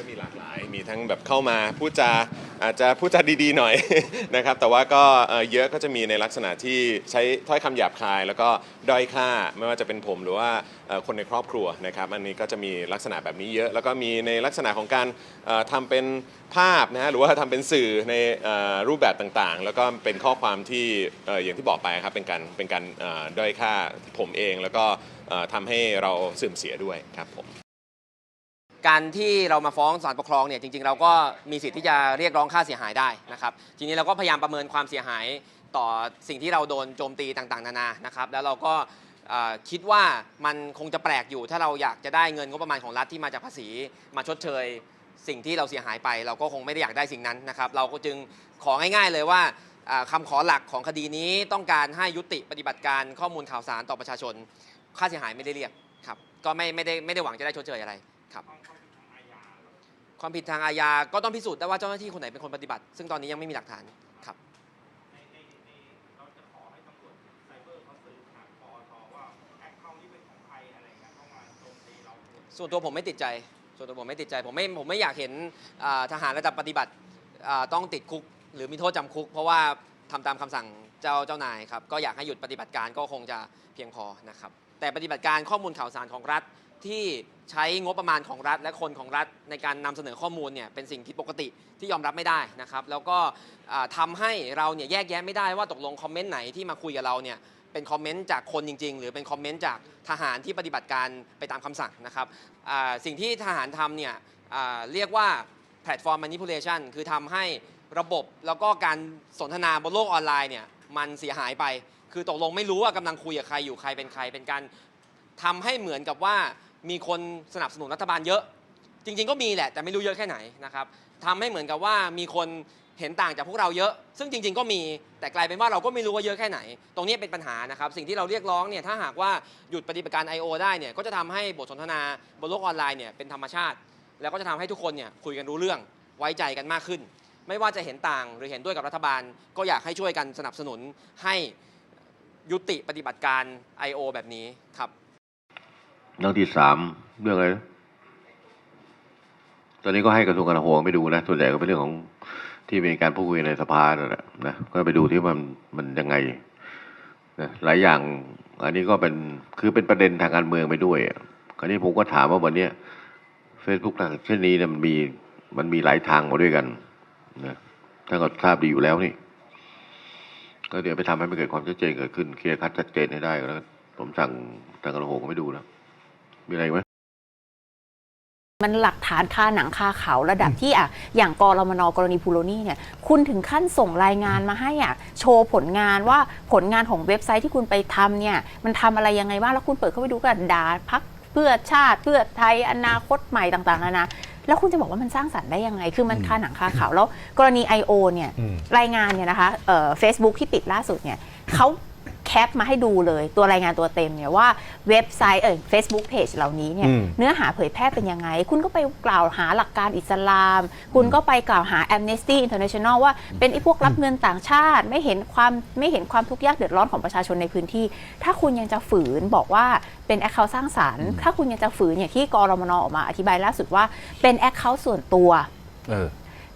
ก็มีหลากหลาย มีทั้งแบบเข้ามาพูดจาอาจจะพูดจาดีๆหน่อย นะครับ แต่ว่าก็เอ่อเยอะก็จะมีในลักษณะที่ใช้ถ้อยคำหยาบคาย แล้วก็ด้อยค่าไม่ว่าจะเป็นผมหรือว่าเอ่อคนในครอบครัวนะครับ อันนี้ก็จะมีลักษณะแบบนี้เยอะ แล้วก็มีในลักษณะของการเอ่อทำเป็นภาพนะฮะหรือว่าทำเป็นสื่อในเอ่อรูปแบบต่างๆ แล้วก็เป็นข้อความที่เอ่ออย่างที่บอกไปครับเป็นการเป็นการเอ่อด้อยค่าผมเอง แล้วก็เอ่อทำให้เราเสื่อมเสียด้วยครับผม การที่เรามาฟ้องศาลปกครองเนี่ยจริงๆ เราก็มีสิทธิ์ที่จะเรียกร้องค่าเสียหายได้นะครับทีนี้เราก็พยายามประเมินความเสียหายต่อสิ่งที่เราโดนโจมตีต่างๆ นานานะครับแล้วเราก็คิดว่ามันคงจะแปลกอยู่ ถ้าเราอยากจะได้เงินงบประมาณของรัฐที่มาจากภาษี มาชดเชยสิ่งที่เราเสียหายไป เราก็คงไม่ได้อยากได้สิ่งนั้นนะครับ เราก็จึงของ่ายๆเลยว่าอ่าคำขอหลักของคดีนี้ต้องการให้ยุติปฏิบัติการข้อมูลข่าวสารต่อประชาชน ค่าเสียหายไม่ได้เรียกครับก็ไม่ไม่ได้ไม่ได้หวังจะได้ชดเชยอะไร ครับความผิดทางอาญาก็ต้องพิสูจน์ได้ว่าเจ้าหน้าที่คนไหนเป็นคนปฏิบัติ ซึ่งตอนนี้ยังไม่มีหลักฐานครับส่วนตัวผมไม่ติดใจ ส่วนตัวผมไม่ติดใจ ผมไม่ ผมไม่อยากเห็นอ่าทหารระดับปฏิบัติอ่าต้องติดคุก หรือมีโทษจำคุก เพราะว่าทำตามคำสั่งเจ้าเจ้านายครับ ก็อยากให้หยุดปฏิบัติการก็คงจะเพียงพอนะครับ แต่ปฏิบัติการข้อมูลข่าวสารของรัฐ ที่ใช้งบประมาณของรัฐ และคนของรัฐในการนำเสนอข้อมูลเนี่ยเป็นสิ่งที่ปกติที่ยอมรับไม่ได้นะครับ แล้วก็ทำาให้เราเนี่ยแยกแยะไม่ได้ว่าตกลงคอมเมนต์ไหนที่มาคุยกับเราเนี่ยเป็นคอมเมนต์จากคนจริง ๆ หรือเป็นคอมเมนต์จากทหารที่ปฏิบัติการไปตามคำสั่งนะครับสิ่งที่ทหารทำเนี่ยเรียกว่าแพลตฟอร์ม manipulation คือทำให้ระบบแล้วก็การสนทนาบนโลกออนไลน์เนี่ยมันเสียหายไป คือตกลงไม่รู้ว่ากำลังคุยกับใครอยู่ใครเป็นใครเป็นการทำให้เหมือนกับว่า มีคนสนับสนุนรัฐบาลเยอะ จริง ๆ ก็มีแหละแต่ไม่รู้เยอะแค่ไหนนะครับทำให้เหมือนกับว่ามีคนเห็นต่างจากพวกเราเยอะ ซึ่งจริง ๆ ก็มีแต่กลายเป็นว่าเราก็ไม่รู้ว่าเยอะแค่ไหน ตรงนี้เป็นปัญหานะครับ สิ่งที่เราเรียกร้องเนี่ยถ้าหากว่าหยุดปฏิบัติการ I.O. ได้เนี่ยก็จะทำให้บทสนทนาบนโลกออนไลน์เนี่ยเป็นธรรมชาติ แล้วก็จะทำให้ทุกคนเนี่ยคุยกันรู้เรื่องไว้ใจกันมากขึ้น ไม่ว่าจะเห็นต่างหรือเห็นด้วยกับรัฐบาล ก็อยากให้ช่วยกันสนับสนุนให้ยุติปฏิบัติการ I.O. แบบนี้ครับ เรื่องที่สามเรื่องอะไรตอนนี้ก็ให้กระทรวงกลาโหมไปดูนะส่วนใหญ่ก็เป็นเรื่องของที่มีการพูดคุยในสภานั่นแหละนะก็ไปดูที่มันมันยังไงนะหลายอย่าง อันนี้ก็เป็นคือเป็นประเด็นทางการเมืองไปด้วยคราวนี้ผมก็ถามว่าวันเนี้เฟซบุ๊กเช่นนี้เนี่ยมันมีมันมีหลายทางมาด้วยกันนะท่านก็ทราบดีอยู่แล้วนี่ ก็เดี๋ยวไปทำให้มันเกิดความชัดเจนเกิดขึ้นเคลียร์คัดชัดเจนให้ได้ก็แล้วผมสั่งทางกระโหมไปดูแล้ว มีอะไรอีกไหมมันหลักฐานคาหนังคาเขาระดับที่อะอย่างกรมนกรณีพูโรนี่เนี่ย คุณถึงขั้นส่งรายงานมาให้อะโชว์ผลงานว่าผลงานของเว็บไซต์ที่คุณไปทำเนี่ย มันทำอะไรยังไงบ้างแล้วคุณเปิดเข้าไปดูก็ด่าพักเพื่อชาติเพื่อไทยอนาคตใหม่ต่างๆนานาแล้วคุณจะบอกว่ามันสร้างสรรค์ได้ยังไง คือมันคาหนังคาเขาแล้วกรณี I.O. เนี่ยรายงานเนี่ยนะคะเฟซบุ๊กที่ติดล่าสุดเนี่ยเขา แคปมาให้ดูเลยตัวรายงานตัวเต็มเนี่ยว่าเว็บไซต์เออเฟซบุ๊กเพจเหล่านี้เนี่ยอืม เนื้อหาเผยแพร่เป็นยังไง คุณก็ไปกล่าวหาหลักการอิสลาม คุณก็ไปกล่าวหา Amnesty International ว่าเป็นไอ้พวกรับเงินต่างชาติ ไม่เห็นความไม่เห็นความทุกข์ยากเดือดร้อนของประชาชนในพื้นที่ ถ้าคุณยังจะฝืนบอกว่าเป็นแอคเคาท์สร้างสารรค์ ถ้าคุณยังจะฝืนอย่างที่กรมนออกมาอธิบายล่าสุดว่าเป็นแอคเคาท์ส่วนตัว เออ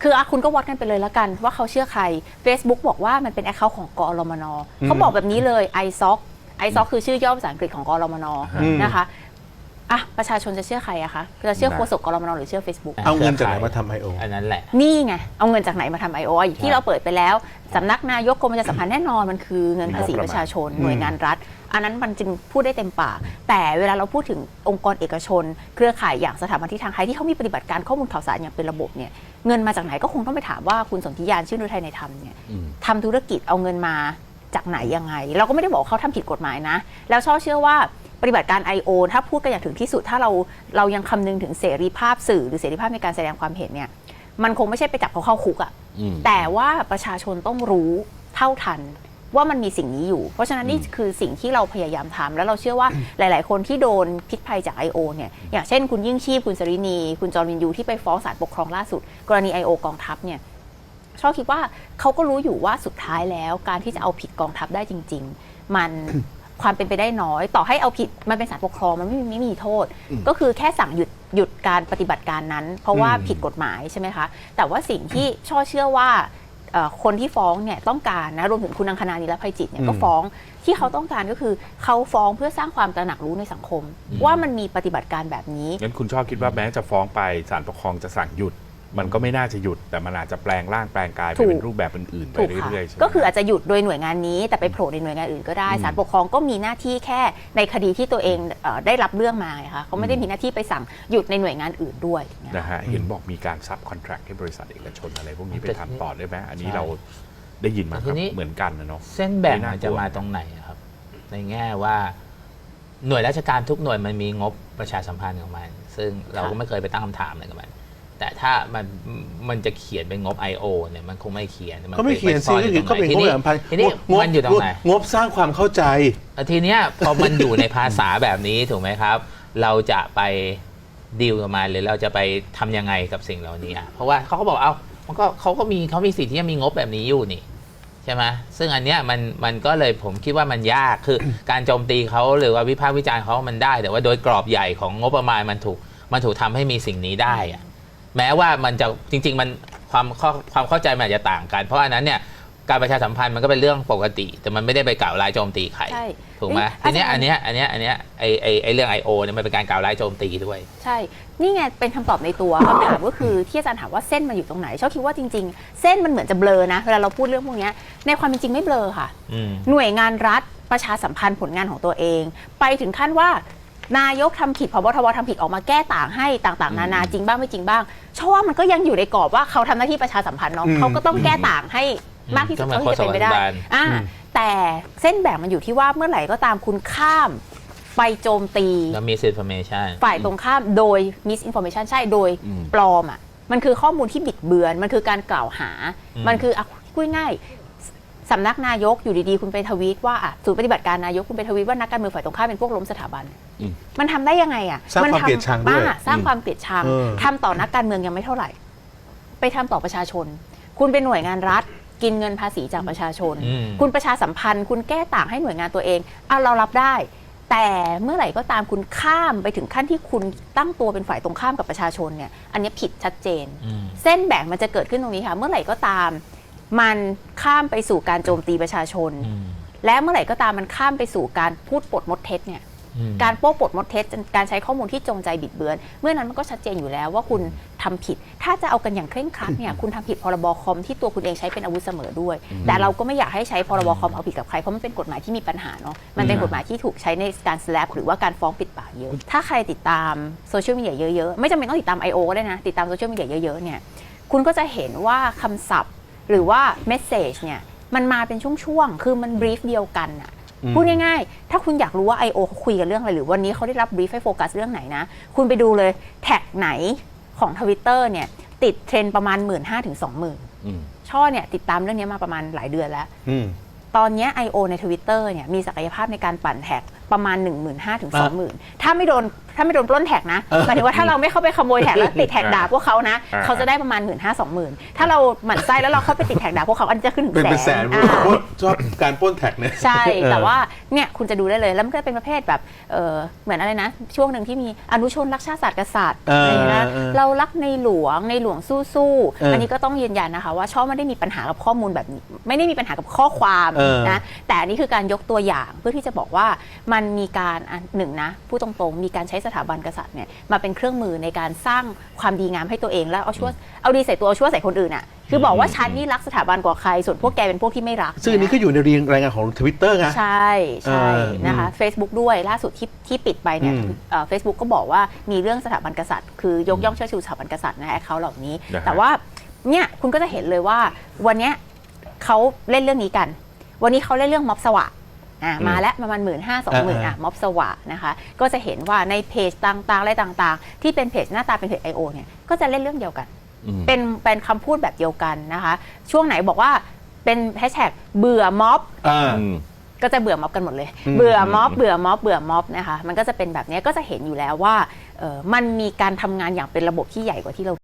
คืออะคุณก็วัดกันไปเลยแล้วกัน ว่าเขาเชื่อใคร Facebook บอกว่ามันเป็นแอคเคาท์ของกรมนอืมเขาบอกแบบนี้เลย iSoc iSoc คือชื่อย่อภาษาอังกฤษของกรมนอืมนะคะอะประชาชนจะเชื่อใครอะคะจะเชื่อได้โฆษกกรมนหรือเชื่อ Facebook เอาเงินจากไหนมาทำไอโออันนั้นแหละ นี่ไง เอาเงินจากไหนมาทำ I.O. อย่างครัที่บเราเปิดไปแล้วสำนักนายกกรมประชาสัมพันธ์แน่นอนมันคือเงินภาษีประชาชนอืมหน่วยงานรัฐ อันนั้นมันจึงพูดได้เต็มปาก แต่เวลาเราพูดถึงองค์กรเอกชน เครือข่ายอย่างสถาบันทิศทางไทยที่เขามีปฏิบัติการข้อมูลข่าวสารอย่างเป็นระบบเนี่ยเงินมาจากไหนก็คงต้องไปถามว่าคุณสนธิยานชื่นฤทัยในธรรมเนี่ยอืมทำธุรกิจเอาเงินมาจากไหนยังไง เราก็ไม่ได้บอกว่าเขาทำผิดกฎหมายนะ แล้วชอบเชื่อว่าปฏิบัติการ I.O. ถ้าพูดกันอย่างถึงที่สุดถ้าเราเรายังคำนึงถึงเสรีภาพสื่อหรือเสรีภาพในการแสดงความเห็นเนี่ยมันคงไม่ใช่ไปจับเขาเข้าคุกอะอืมแต่ว่าประชาชนต้องรู้เท่าทัน ว่ามันมีสิ่งนี้อยู่ เพราะฉะนั้นนี่อืมคือสิ่งที่เราพยายามทำแล้วเราเชื่อว่าหลาย ๆ คนที่โดนพิษภัยจาก I.O. เนี่ยอย่างเช่น คุณยิ่งชีพคุณสรินี คุณจอร์นวินยูที่ไปฟ้องศาลปกครองล่าสุด กรณี I.O. กองทัพเนี่ยชอบคิดว่าเขาก็รู้อยู่ว่าสุดท้ายแล้ว การที่จะเอาผิดกองทัพได้จริง ๆ มันความเป็นไปได้น้อย ต่อให้เอาผิดมันเป็นศาลปกครองมันไม่มีไม่มีโทษ ก็คือแค่สั่งหยุดหยุดการปฏิบัติการนั้น เพราะว่าอืมผิดกฎหมายใช่ไหมคะ แต่ว่าสิ่งที่ช่อเชื่อว่าเอ่อ คนที่ฟ้องเนี่ยต้องการนะรวมถึงคุณอังคณานีและภัยจิตเนี่ยก็ฟ้องที่เขาต้องการก็คือเขาฟ้องเพื่อสร้างความตระหนักรู้ในสังคม ว่ามันมีปฏิบัติการแบบนี้งั้นคุณชอบคิดว่าแม้จะฟ้องไปศาลปกครองจะสั่งหยุด มันก็ไม่น่าจะหยุด แต่มันอาจจะแปลงร่างแปลงกายไปถูกเป็นรูปแบบอื่นๆไปถูกค่ะเรื่อยๆใช่ไหมก็คืออาจจะหยุดโดยหน่วยงานนี้ แต่ไปโผล่ในหน่วยงานอื่นก็ได้อืมศาลปกครองก็มีหน้าที่แค่ในคดีที่ตัวเองเอ่อได้รับเรื่องมาไงคะเขาไม่ได้มีหน้าที่ไปสั่งหยุดในหน่วยงานอื่นด้วยอย่างเงี้ย นะฮะเห็นบอกมีการซับคอนแทรคให้บริษัทเอกชนอะไรพวกนี้ไปแต่ทำต่อได้ไหมอันนี้ใช่เราได้ยินมาแต่คทีรับนี้ เหมือนกันนะเนาะ เส้นแบ่งไม่น่ามันจะกลัวมาตรงไหนอะครับ ในแง่ว่าหน่วยราชการทุกหน่วยมันมีงบประชาสัมพันธ์ของมัน ซึ่งเราก็ไม่เคยไปตั้งคำถามอะไรกับมัน แต่ถ้ามันมันจะเขียนเป็นงบ I.O. เนี่ยมันคงไม่เขียนก็ไม่เขียนซ่สิอก็ยู่คือก็เป็นทีงบนี้ประชาสัมพันธ์ทีนี้งบมันอยู่ตรงไหนงบสร้างความเข้าใจแต่ทีเนี้ยพอมันอยู่ในภาษาแบบนี้ถูกไหมครับ เราจะไปดีลกับมันหรือเราจะไปทำยังไงกับสิ่งเหล่านี้อะเพราะว่าเขาก็บอกเอามันก็เขาก็มีเขามีสิทธิ์ที่จะมีงบแบบนี้อยู่นี่ใช่ไหมซึ่งอันเนี้ยมันมันก็เลยผมคิดว่ามันยากคือการโจมตีเขาหรือว่าวิพากษ์วิจารณ์เขามันได้ แต่ว่าโดยกรอบใหญ่ของงบประมาณมันถูกมันถูกทำให้มีสิ่งนี้ได้อะ แม้ว่ามันจะจริง ๆ มันความเข้าความเข้าใจมันอาจจะต่างกัน เพราะอันนั้นเนี่ยการประชาสัมพันธ์มันก็เป็นเรื่องปกติ แต่มันไม่ได้ไปกล่าวร้ายโจมตีใครใช่ถูกไหมเอ๊ะทีเนี้ยอาจารย์อันเนี้ยอันเนี้ยอันเนี้ยไอไอไอเรื่อง I.O. เนี่ยมันเป็นการกล่าวร้ายโจมตีด้วย ใช่ นี่ไงเป็นคำตอบในตัวคำถามก็คือที่อาจารย์ถามว่าเส้นมันอยู่ตรงไหนชอบคิดว่าจริง ๆ เส้นมันเหมือนจะเบลอนะเวลาเราพูดเรื่องพวกเนี้ยในความเป็นจริงไม่เบลอค่ะ อืม หน่วยงานรัฐประชาสัมพันธ์ผลงานของตัวเอง ไปถึงขั้นว่า นายกทำผิดพบทบทำผิดออกมาแก้ต่างให้ต่างๆ นานาจริงบ้างไม่จริงบ้างเพราะว่ามันก็ยังอยู่ในกรอบว่าเขาทำหน้าที่ประชาสัมพันธ์เนาะอืมเขาก็ต้องแก้ต่างให้มากที่สุดก็เท่าเหมือนที่จะเป็นไปได้โฆษกรัฐบาลอ่าแต่เส้นแบ่งมันอยู่ที่ว่าเมื่อไหร่ก็ตามคุณข้ามไปโจมตีแล้ว misinformation ฝ่ายตรงข้ามโดย misinformation ใช่โดยปลอมอะมันคือข้อมูลที่บิดเบือน มันคือการกล่าวหาอืมมันคืออะพูดง่าย สำนักนายกอยู่ดีๆ คุณไปทวีตว่าอะศูนย์ปฏิบัติการนายกคุณไปทวีตว่านักการเมืองฝ่ายตรงข้ามเป็นพวกล้มสถาบันอืมมันทำได้ยังไงอะสร้างความนทำเกลียดชังด้วยอะสร้างอืมความเกลียดชังเออทำต่อนักการเมืองยังไม่เท่าไหร่ ไปทำต่อประชาชน คุณเป็นหน่วยงานรัฐ กินเงินภาษีจากประชาชนอืมคุณประชาสัมพันธ์ คุณแก้ต่างให้หน่วยงานตัวเองเอาเรารับได้ แต่เมื่อไหร่ก็ตามคุณข้ามไปถึงขั้นที่คุณตั้งตัวเป็นฝ่ายตรงข้ามกับประชาชนเนี่ย อันนี้ผิดชัดเจนอืมเส้นแบ่งมันจะเกิดขึ้นตรงนี้ค่ะ เมื่อไหร่ก็ตาม มันข้ามไปสู่การโจมตีประชาชนอืมและเมื่อไหร่ก็ตามมันข้ามไปสู่การพูดปดมดเท็จเนี่ยอืมการโป้ปดมดเท็จการใช้ข้อมูลที่จงใจบิดเบือน เมื่อนั้นมันก็ชัดเจนอยู่แล้วว่าคุณทำผิด ถ้าจะเอากันอย่างเคร่งครัดเนี่ยคุณทำผิดพรบคอมที่ตัวคุณเองใช้เป็นอาวุธเสมอด้วย แต่เราก็ไม่อยากให้ใช้พรบคอมเอาผิดกับใคร เพราะมันเป็นกฎหมายที่มีปัญหาเนาะมันเป็นกฎหมายที่ถูกใช้ในการ slap หรือว่าการฟ้องปิดปากเยอะ ถ้าใครติดตามโซเชียลมีเดียเยอะๆไม่จำเป็นต้องติดตาม I.O. ก็ได้นะติดตามโซเชียลมีเดียเยอะๆเนี่ยคุณก็จะเห็นว่าคำศัพท์ หรือว่าเมสเซจเนี่ยมันมาเป็นช่วงๆ คือมันบรีฟเดียวกันอะพูดง่ายๆ ถ้าคุณอยากรู้ว่า I.O. เขาคุยกันเรื่องอะไร หรือวันนี้เขาได้รับบรีฟให้โฟกัสเรื่องไหนนะ คุณไปดูเลยแท็กไหนของทวิตเตอร์เนี่ยติดเทรนด์ประมาณ 1 5ื่นถึงสองหมื่นอืมช่อเนี่ยติดตามเรื่องนี้มาประมาณหลายเดือนแล้วอืมตอนเนี้ย I.O. ในทวิตเตอร์เนี่ยมีศักยภาพในการปั่นแท็กประมาณ 1 5 0 0 0ถึง20,000 ถ้าไม่โดน ถ้าไม่โดนปล้นแท็กนะหมายถึงว่าถ้าเราไม่เข้าไปขโมยแท็กแล้วติดแท็กด่าพวกเขานะอ่าเขาจะได้ประมาณ1 5 0 0 0 20,000ถ้าเราหมั่นไส้แล้วเราเข้าไปติดแท็กด่าพวกเขาอันนจะขึ้นถึงเป็นเป็นแสแสนนอ่าเพราะชอบการปล้นแท็กเนี่ยใช่เออแต่ว่าเนี่ยคุณจะดูได้เลยแล้วมันก็เป็นประเภทแบบเออเหมือนอะไรนะ ช่วงหนึ่งที่มีอนุชนรักชาติศาสตร์กษัตริย์เออออะไรอย่างเงี้ยนะเออเรารักในหลวงในหลวงสู้เออๆอัอันนี้ก็ต้องยืนยันนะคะ ว่าช่อไม่ได้มีปัญหากับข้อมูลแบบนี้ไม่ได้มีปัญหากับข้อความเออนะแต่อันนี้คือการยกตัวอย่างเพื่อที่จะบอกว่ามันมีการอะหนึ่งนะพูดตรงๆมีการใช้สถาบันกษัตริย์เนี่ยมาเป็นเครื่องมือในการสร้างความดีงามให้ตัวเองแล้วเอาชั่วเอาดีใส่ตัวเอาชั่วใส่คนอื่นอะคือบอกว่าฉันนี่รักสถาบันกว่าใคร ส่วนพวกแกเป็นพวกที่ไม่รัก ซึ่งอันนี้ก็อยู่ในเรียงรายงานของทวิตเตอร์ไงใช่ใช่เออนะคะ Facebook ด้วยล่าสุดที่ที่ปิดไปเนี่ยอืมเฟซบุ๊กก็บอกว่ามีเรื่องสถาบันกษัตริย์ คือยกย่องเชิดชูสถาบันกษัตริย์นะแอคเคาท์เหล่านี้นะฮะแต่ว่าเนี่ยคุณก็จะเห็นเลยว่าวันเนี้ยเขาเล่นเรื่องนี้กัน วันนี้เขาเล่นเรื่องม็อบสวะ อะมาแล้วประมาณหมื่นห้าสองหมื่นอะม็อบสวะนะคะ ก็จะเห็นว่าในเพจต่างๆอะไรต่างๆ ที่เป็นเพจหน้าตาเป็นเพจ I.O. เนี่ยก็จะเล่นเรื่องเดียวกันอืมเป็นเป็นคำพูดแบบเดียวกันนะคะ ช่วงไหนบอกว่าเป็นแฮชแท็กเบื่อม็อบอ่าอืมก็จะเบื่อม็อบกันหมดเลยอืมเบื่อม็อบ เบื่อม็อบ เบื่อม็อบนะคะ มันก็จะเป็นแบบนี้ก็จะเห็นอยู่แล้วว่าเออมันมีการทำงานอย่างเป็นระบบที่ใหญ่กว่าที่เรา